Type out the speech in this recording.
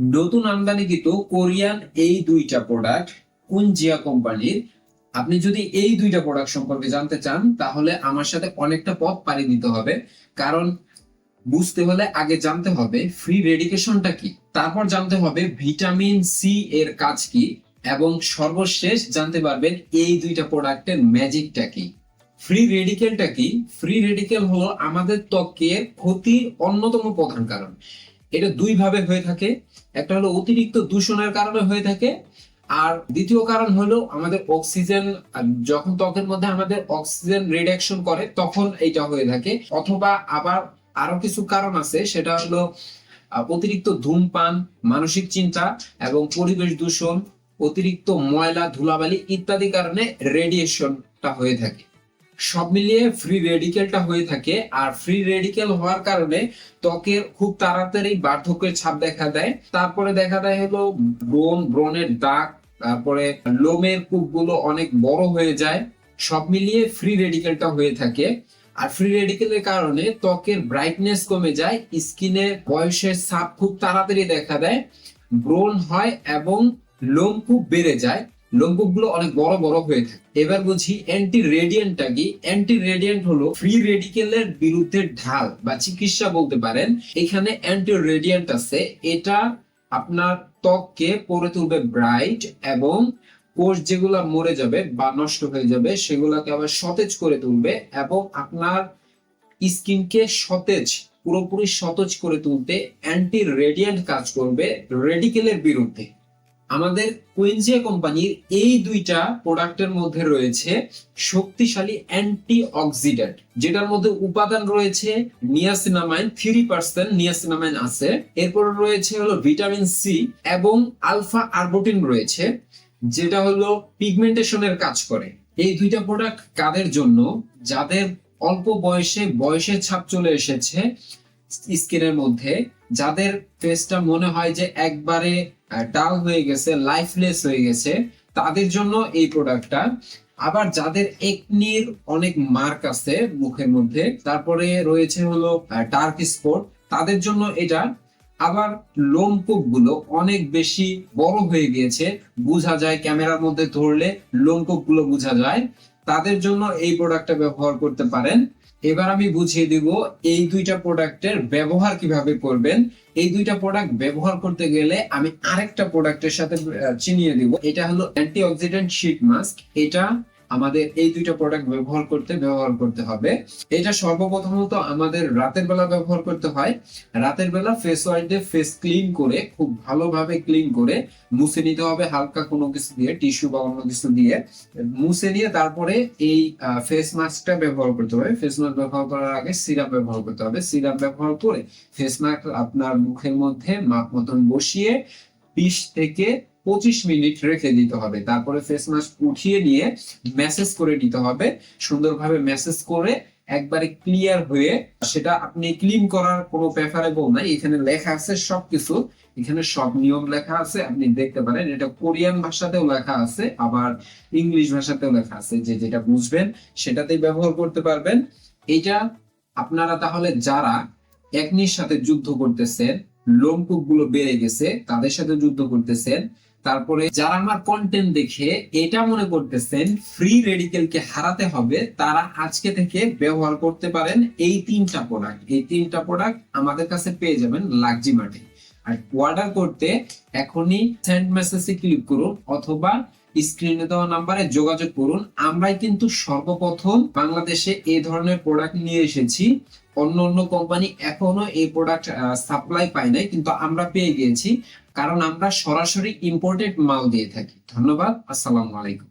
নতুন আমদানিকৃত কোরিয়ান এই দুইটা প্রোডাক্ট কোন জিয়া কোম্পানির? আপনি যদি এই দুইটা প্রোডাক্ট সম্পর্কে জানতে চান, তাহলে আমার সাথে অনেকটা পথ পাড়ি দিতে হবে। কারণ বুঝতে হলে আগে জানতে হবে ফ্রি রেডিকেশনটা কি। তারপর জানতে হবে ভিটামিন সি এর কাজ কি। এবং সর্বশেষ জানতে পারবেন এই দুইটা প্রোডাক্টের ম্যাজিকটা কি। ফ্রি রেডিকেলটা কি? ফ্রি রেডিকেল হলো আমাদের ত্বকের ক্ষতির অন্যতম প্রধান কারণ। এটা দুই ভাবে হয়ে থাকে। একটা হলো অতিরিক্ত দূষণের কারণে হয়ে থাকে, আর দ্বিতীয় কারণ হলো আমাদের অক্সিজেন যখন ত্বকের মধ্যে আমাদের অক্সিজেন রিডাকশন করে, তখন এইটা হয়ে থাকে। অথবা আবার আরও কিছু কারণ আছে, সেটা হলো অতিরিক্ত ধূমপান, মানসিক চিন্তা এবং পরিবেশ দূষণ, অতিরিক্ত ময়লা, ধুলাবালি ইত্যাদি কারণে রেডিয়েশনটা হয়ে থাকে। সব মিলিয়ে ফ্রি রেডিকেলটা হয়ে থাকে। আর ফ্রি রেডিকেল হওয়ার কারণে ত্বকের খুব তাড়াতাড়ি বার্ধক্যের ছাপ দেখা দেয়। তারপরে দেখা দেয় হলো ব্রণ, ব্রণের দাগ, তারপরে লোমের কূপগুলো অনেক বড় হয়ে যায়। সব মিলিয়ে ফ্রি রেডিকেলটা হয়ে থাকে। আর ফ্রি রেডিকেলের কারণে ত্বকের ব্রাইটনেস কমে যায় স্কিনে বয়সের ছাপ খুব তাড়াতাড়ি দেখা দেয়। ব্রণ হয় এবং লোম খুব বেড়ে যায়। লোমকূপগুলো অনেক বড় বড় হয়ে থাকে। এবার বুঝি অ্যান্টি রেডিয়েন্টটা কি? অ্যান্টি রেডিয়েন্ট হলো ফ্রি রেডিকেলের বিরুদ্ধে ঢাল বা চিকিৎসা বলতে পারেন। এখানে অ্যান্টি রেডিয়েন্ট আছে। এটা আপনার ত্বককে করে তুলবে ব্রাইট এবং কোষ যেগুলা মরে যাবে বা নষ্ট হয়ে যাবে, সেগুলাকে আবার সতেজ করে তুলবে এবং আপনার স্কিনকে সতেজ, পুরোপুরি সতেজ করে তুলতে অ্যান্টি রেডিয়েন্ট কাজ করবে রেডিকেলের বিরুদ্ধে। আমাদের কুইনজিয়া কোম্পানির এই দুইটা প্রোডাক্টের মধ্যে রয়েছে শক্তিশালী অ্যান্টি অক্সিডেন্ট যেটার মধ্যে উপাদান রয়েছে নিয়াসিনামাইন, থ্রি পার্সেন্ট নিয়াসিনামাইন আছে। এরপর রয়েছে হলো ভিটামিন সি এবং আলফা আরবোটিন রয়েছে, যেটা হলো পিগমেন্টেশনের কাজ করে। এই দুইটা প্রোডাক্ট কাদের জন্য? যাদের অল্প বয়সে বয়সের ছাপ চলে এসেছে স্কিনের মধ্যে, যাদের ফেসটা মনে হয় যে একবারে ডাল হয়ে গেছে লাইফলেস হয়ে গেছে, তাদের জন্য এই প্রোডাক্টটা আবার যাদের একনির অনেক মার্ক আছে মুখের মধ্যে, তারপরে রয়েছে হলো ডার্ক স্পট তাদের জন্য এটা। আবার লোমকূপগুলো অনেক বেশি বড় হয়ে গিয়েছে, বোঝা যায় ক্যামেরার মধ্যে ধরলে লোমকূপগুলো বোঝা যায়। তাদের জন্য এই প্রোডাক্টটা ব্যবহার করতে পারেন। এবার আমি বুঝিয়ে দিব এই দুইটা প্রোডাক্টের ব্যবহার কীভাবে করবেন। এই দুইটা প্রোডাক্ট ব্যবহার করতে গেলে আমি আরেকটা প্রোডাক্টের সাথে চিনিয়ে দিব। এটা হলো অ্যান্টি অক্সিডেন্ট শীট মাস্ক এটা আমাদের এই দুইটা প্রোডাক্ট ব্যবহার করতে ব্যবহার করতে হবে। এটা সর্বপ্রথমত আমাদের রাতের বেলা ব্যবহার করতে হয়। রাতের বেলা ফেস ওয়াশ দিয়ে ফেস ক্লিন করে, খুব ভালোভাবে ক্লিন করে মুছে নিতে হবে হালকা কোনো কিছু দিয়ে টিস্যু বা অন্য কিছু দিয়ে। মুছে নিয়ে তারপরে এই ফেস মাস্কটা ব্যবহার করতে হবে। ফেস মাস্ক ব্যবহার করার আগে সিরাপ ব্যবহার করতে হবে। সিরাপ ব্যবহার করে ফেস মাস্ক আপনার মুখের মধ্যে মাপ মতন বসিয়ে বিশ থেকে পঁচিশ মিনিট রেখে দিতে হবে। তারপরে ফেস মাস্ক উঠিয়ে নিয়ে মেসেজ করে নিতে হবে। সুন্দরভাবে মেসেজ করে একবারে ক্লিয়ার হয়ে সেটা আপনি ক্লিন করার কোনো প্রেফারেবল নাই। এখানে লেখা আছে সবকিছু। এখানে সব নিয়ম লেখা আছে। আপনি দেখতে পারেন, এটা কোরিয়ান ভাষাতেও লেখা আছে, আবার ইংলিশ ভাষাতেও লেখা আছে। যে যেটা বুঝবেন, সেটাতেই ব্যবহার করতে পারবেন। এটা আপনারা তাহলে যারা একনির সাথে যুদ্ধ করতেছেন লোমকূপগুলো বেড়ে গেছে, তাদের সাথে যুদ্ধ করতেছেন তারপরে যারা আমার কন্টেন্ট দেখে এটা মনে করতেছেন ফ্রি রেডিকেলকে হারাতে হবে, তারা আজকে থেকে ব্যবহার করতে পারেন এই তিনটা প্রোডাক্ট এই তিনটা প্রোডাক্ট আমাদের কাছে পেয়ে যাবেন লাগজি মার্টে। আর অর্ডার করতে এখনই সেন্ড মেসেজে ক্লিক করুন অথবা স্ক্রিনে দেওয়া নাম্বারে যোগাযোগ করুন। আমরাই কিন্তু সর্বপ্রথম বাংলাদেশে এই ধরনের প্রোডাক্ট নিয়ে এসেছি। অন্য অন্য কোম্পানি এখনও এই প্রোডাক্ট সাপ্লাই পায় নাই, কিন্তু আমরা পেয়ে গিয়েছি। কারণ আমরা সরাসরি ইম্পোর্টেড মাল দিয়ে থাকি। ধন্যবাদ। আসসালামু আলাইকুম।